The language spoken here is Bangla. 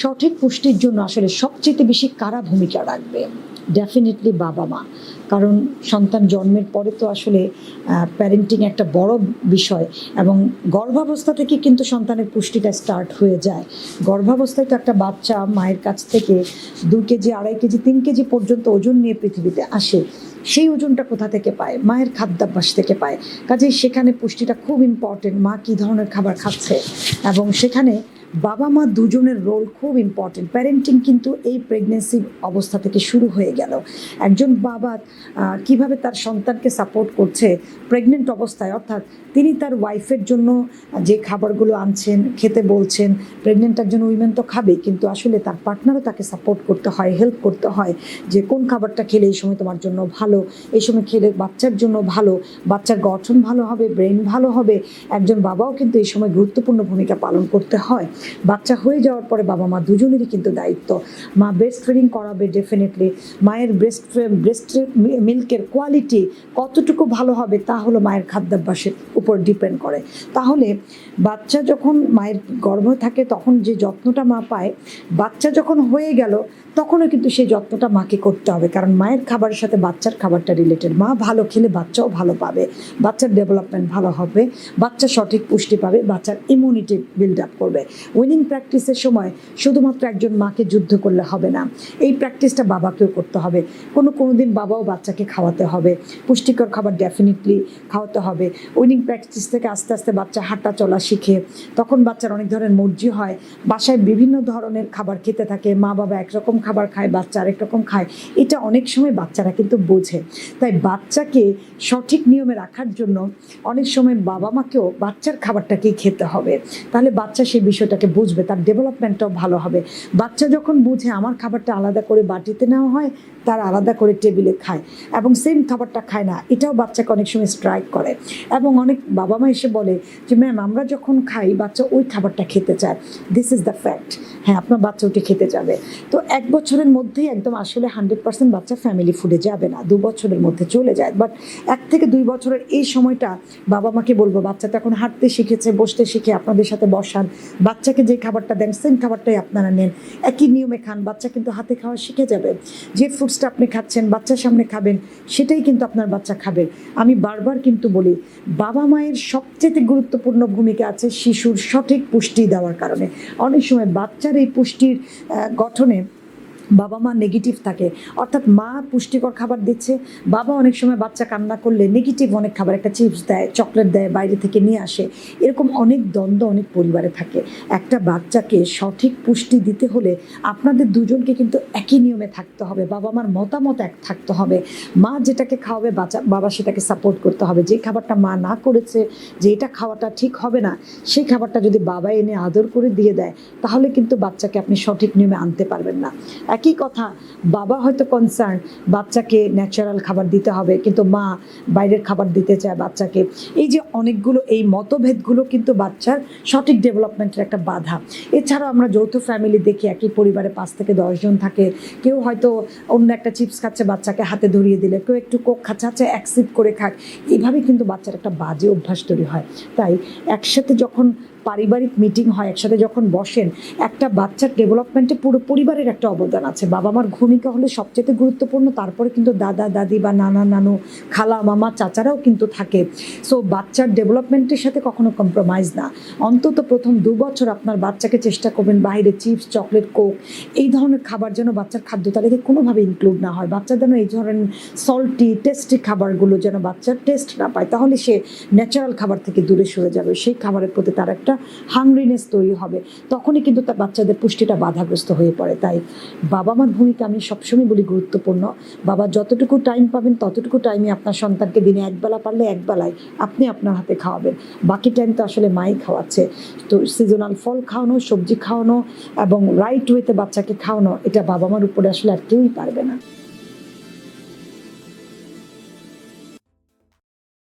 সঠিক পুষ্টির জন্য আসলে সবচেয়ে বেশি কারা ভূমিকা রাখবে? ডেফিনেটলি বাবা মা। কারণ সন্তান জন্মের পরে তো আসলে প্যারেন্টিং একটা বড় বিষয় এবং গর্ভাবস্থা থেকে কিন্তু সন্তানের পুষ্টিটা স্টার্ট হয়ে যায়। গর্ভাবস্থায় তো একটা বাচ্চা মায়ের কাছ থেকে দু কেজি, আড়াই কেজি, তিন কেজি পর্যন্ত ওজন নিয়ে পৃথিবীতে আসে, সেই ওজনটা কোথা থেকে পায়? মায়ের খাদ্যাভ্যাস থেকে পায়। কাজেই সেখানে পুষ্টিটা খুব ইম্পর্টেন্ট মা কী ধরনের খাবার খাচ্ছে? এবং সেখানে বাবা মা দুজনের রোল খুব ইম্পর্টেন্ট প্যারেন্টিং কিন্তু এই প্রেগনেন্সি অবস্থা থেকে শুরু হয়ে গেল। একজন বাবা কীভাবে তার সন্তানকে সাপোর্ট করছে প্রেগনেন্ট অবস্থায়, অর্থাৎ তিনি তার ওয়াইফের জন্য যে খাবারগুলো আনছেন, খেতে বলছেন প্রেগনেন্ট একজন উইমেন তো খাবেই, কিন্তু আসলে তার পার্টনারও তাকে সাপোর্ট করতে হয় হেল্প করতে হয় যে কোন খাবারটা খেলে এই সময় তোমার জন্য ভালো, এই সময় খেলে বাচ্চার জন্য ভালো, বাচ্চার গঠন ভালো হবে ব্রেন ভালো হবে। একজন বাবাও কিন্তু এই সময় গুরুত্বপূর্ণ ভূমিকা পালন করতে হয়। বাচ্চা হয়ে যাওয়ার পরে বাবা মা দুজনেরই কিন্তু দায়িত্ব। মা ব্রেস্ট ফিডিং করাবে ডেফিনেটলি মায়ের ব্রেস্ট ব্রেস্ট মিল্কের কোয়ালিটি কতটুকু ভালো হবে তা হলো মায়ের খাদ্যাভ্যাসের উপর ডিপেন্ড করে। তাহলে বাচ্চা যখন মায়ের গর্ভে থাকে তখন যে যত্নটা মা পায়, বাচ্চা যখন হয়ে গেল তখনও কিন্তু সেই যত্নটা মাকে করতে হবে। কারণ মায়ের খাবারের সাথে বাচ্চার খাবারটা রিলেটেড মা ভালো খেলে বাচ্চাও ভালো পাবে। বাচ্চার ডেভেলপমেন্ট ভালো হবে। বাচ্চা সঠিক পুষ্টি পাবে। বাচ্চার ইমিউনিটি বিল্ড আপ করবে। উইনিং প্র্যাকটিসের সময় শুধুমাত্র একজন মাকে যুদ্ধ করলে হবে না। এই প্র্যাকটিসটা বাবাকেও করতে হবে। কোনো কোনো দিন বাবাও বাচ্চাকে খাওয়াতে হবে। পুষ্টিকর খাবার ডেফিনেটলি খাওয়াতে হবে। উইনিং প্র্যাকটিস থেকে আস্তে আস্তে বাচ্চা হাঁটা চলা শিখে, তখন বাচ্চার অনেক ধরনের মর্জি হয়। বাসায় বিভিন্ন ধরনের খাবার খেতে থাকে। মা বাবা একরকম খাবার খায়, বাচ্চা আরেক রকম খায়। এটা অনেক সময় বাচ্চারা কিন্তু বোঝে। তাই বাচ্চাকে সঠিক নিয়মে রাখার জন্য অনেক সময় বাবা মাকেও বাচ্চার খাবারটাকেই খেতে হবে। তাহলে বাচ্চা সেই বিষয়টাকে বুঝবে, তার ডেভেলপমেন্টটাও ভালো হবে। বাচ্চা যখন বুঝে আমার খাবারটা আলাদা করে বাটিতে নেওয়া হয়, তার আলাদা করে টেবিলে খায় এবং সেম খাবারটা খায় না, এটাও বাচ্চাকে অনেক সময় স্ট্রাইক করে। এবং অনেক বাবা মা এসে বলে যে ম্যাম আমরা যখন খাই, বাচ্চা ওই খাবারটা খেতে চায়। দিস ইজ দ্য ফ্যাক্ট হ্যাঁ আপনার বাচ্চা ওটি খেতে যাবে। তো এক বছরের মধ্যেই একদম আসলে হান্ড্রেড পার্সেন্ট বাচ্চা ফ্যামিলি ফুডে যাবে না, দু বছরের মধ্যে চলে যায়। বাট এক থেকে দুই বছরের এই সময়টা বাবা মাকে বলব, বাচ্চা তো এখন হাঁটতে শিখেছে, বসতে শিখে আপনাদের সাথে বসান বাচ্চাকে যে খাবারটা দেন সেম খাবারটাই আপনারা নেন। একই নিয়মে খান, বাচ্চা কিন্তু হাতে খাওয়া শিখে যাবে। যে ফুডসটা আপনি খাচ্ছেন, বাচ্চার সামনে খাবেন, সেটাই কিন্তু আপনার বাচ্চা খাবে। আমি বারবার কিন্তু বলি, বাবা মায়ের সবচেয়ে গুরুত্বপূর্ণ ভূমিকা আছে শিশুর সঠিক পুষ্টি দেওয়ার কারণে। অনেক সময় বাচ্চার এই পুষ্টির গঠনে বাবা মা নেগেটিভ থাকে। অর্থাৎ মা পুষ্টিকর খাবার দিচ্ছে, বাবা অনেক সময় বাচ্চা কান্না করলে নেগেটিভ অনেক খাবার, একটা চিপস দেয় চকলেট দেয়, বাইরে থেকে নিয়ে আসে। এরকম অনেক দ্বন্দ্ব অনেক পরিবারে থাকে। একটা বাচ্চাকে সঠিক পুষ্টি দিতে হলে আপনাদের দুজনকে কিন্তু একই নিয়মে থাকতে হবে। বাবা মার মতামত এক থাকতে হবে। মা যেটাকে খাওয়াবে, বাচ্চা, বাবা সেটাকে সাপোর্ট করতে হবে। যে খাবারটা মা না করেছে, যে এটা খাওয়াটা ঠিক হবে না, সেই খাবারটা যদি বাবা এনে আদর করে দিয়ে দেয়, তাহলে কিন্তু বাচ্চাকে আপনি সঠিক নিয়মে আনতে পারবেন না। একই কথা, বাবা হয়তো কনসার্ন বাচ্চাকে ন্যাচারাল খাবার দিতে হবে, কিন্তু মা বাইরের খাবার দিতে চায় বাচ্চাকে। এই যে অনেকগুলো, এই মতভেদগুলো কিন্তু বাচ্চার সঠিক ডেভেলপমেন্টের একটা বাধা। এছাড়াও আমরা যৌথ ফ্যামিলি দেখি, একই পরিবারে পাঁচ থেকে দশজন থাকে। কেউ হয়তো অন্য একটা চিপস খাচ্ছে বাচ্চাকে হাতে ধরিয়ে দিলে, কেউ একটু কোক খাচ্ছে আচ্ছা অ্যাকসিপ্ট করে খাক। এইভাবে কিন্তু বাচ্চার একটা বাজে অভ্যাস তৈরি হয়। তাই একসাথে যখন পারিবারিক মিটিং হয়, একসাথে যখন বসেন, একটা বাচ্চার ডেভেলপমেন্টে পুরো পরিবারের একটা অবদান আছে। বাবা মার ভূমিকা হলে সবচেয়ে গুরুত্বপূর্ণ, তারপরে কিন্তু দাদা দাদি বা নানা, নানু, খালা, মামা, চাচারাও কিন্তু থাকে। সো বাচ্চার ডেভেলপমেন্টের সাথে কখনো কম্প্রোমাইজ না। অন্তত প্রথম দু বছর আপনার বাচ্চাকে চেষ্টা করবেন, বাইরে চিপস, চকলেট, কোক, এই ধরনের খাবার যেন বাচ্চার খাদ্য তালিকায় কোনোভাবে ইনক্লুড না হয়। বাচ্চা যেন এই ধরনের সল্টি টেস্টি খাবারগুলো যেন বাচ্চার টেস্ট না পায়, তাহলে সে ন্যাচারাল খাবার থেকে দূরে সরে যাবে। সেই খাবারের প্রতি তার একটা হাংরিনেস তৈরি হবে। তখনই কিন্তু তার বাচ্চাদের পুষ্টিটা বাধাগ্রস্ত হয়ে পড়ে। তাই বাবা মার ভূমিকা আমি সবসময় বলি গুরুত্বপূর্ণ। বাবা যতটুকু টাইম পাবেন, ততটুকু টাইমে আপনার সন্তানকে দিনে একবেলা পারলে একবেলায় আপনি আপনার হাতে খাওয়াবেন। বাকি টাইম তো আসলে মাই খাওয়াচ্ছে। তো সিজনাল ফল খাওয়ানো, সবজি খাওয়ানো এবং রাইট ওয়েতে বাচ্চাকে খাওয়ানো, এটা বাবা মার উপরে আসলে আর কেউই পারবে না।